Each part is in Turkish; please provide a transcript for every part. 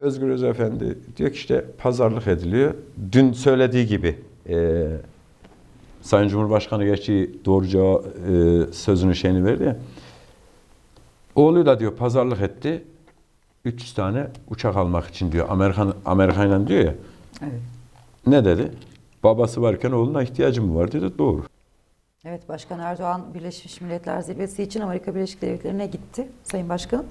Özgür Özel Efendi diyor ki işte pazarlık ediliyor. Dün söylediği gibi e, Sayın Cumhurbaşkanı gerçi doğru cevap e, sözünün şeyini verdi ya. Oğluyla diyor pazarlık etti. 300 tane uçak almak için diyor. Amerikan Amerika'yla diyor ya. Evet. Ne dedi? Babası varken oğluna ihtiyacım var dedi. Doğru. Evet, Başkan Erdoğan Birleşmiş Milletler Zirvesi için Amerika Birleşik Devletleri'ne gitti Sayın Başkanım.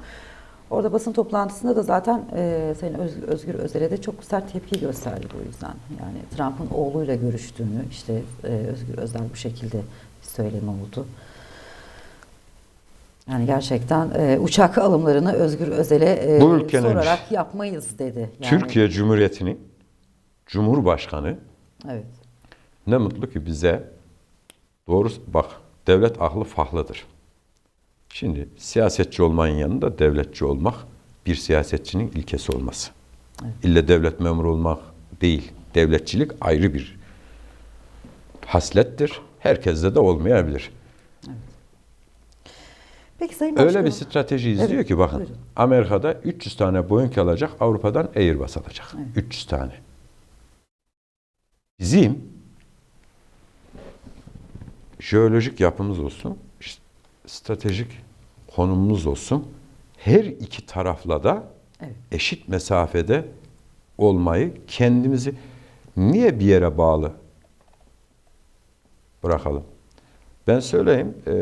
Orada basın toplantısında da zaten e, Sayın Öz- Özgür Özel'e de çok sert tepki gösterdi bu yüzden. Yani Trump'ın oğluyla görüştüğünü, işte e, Özgür Özel bu şekilde bir söylemi oldu. Yani gerçekten e, uçak alımlarını Özgür Özel'e e, Bu ülkenin- sorarak yapmayız dedi. Yani, Türkiye Cumhuriyeti'nin Cumhurbaşkanı Evet. ne mutlu ki bize doğru bak devlet aklı fahlıdır. Şimdi siyasetçi olmanın yanında devletçi olmak bir siyasetçinin ilkesi olması. İlle devlet memuru olmak değil. Devletçilik ayrı bir haslettir. Herkeste de olmayabilir. Peki Sayın Öyle Başkanım. bir strateji izliyor Evet, ki bakın. buyurun. Amerika'da 300 tane Boeing alacak, Avrupa'dan Airbus alacak. 300 tane. Bizim jeolojik yapımız olsun, stratejik konumumuz olsun. Her iki tarafla da Evet. eşit mesafede olmayı kendimizi niye bir yere bağlı bırakalım? Ben söyleyeyim, eee,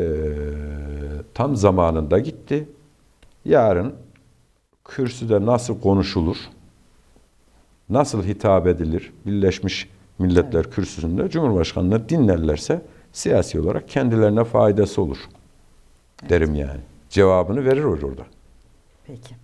tam zamanında gitti. Yarın kürsüde nasıl konuşulur, nasıl hitap edilir Birleşmiş Milletler Kürsüsü'nde Cumhurbaşkanı'nı dinlerlerse siyasi olarak kendilerine faydası olur derim yani. Cevabını verir orada. Peki.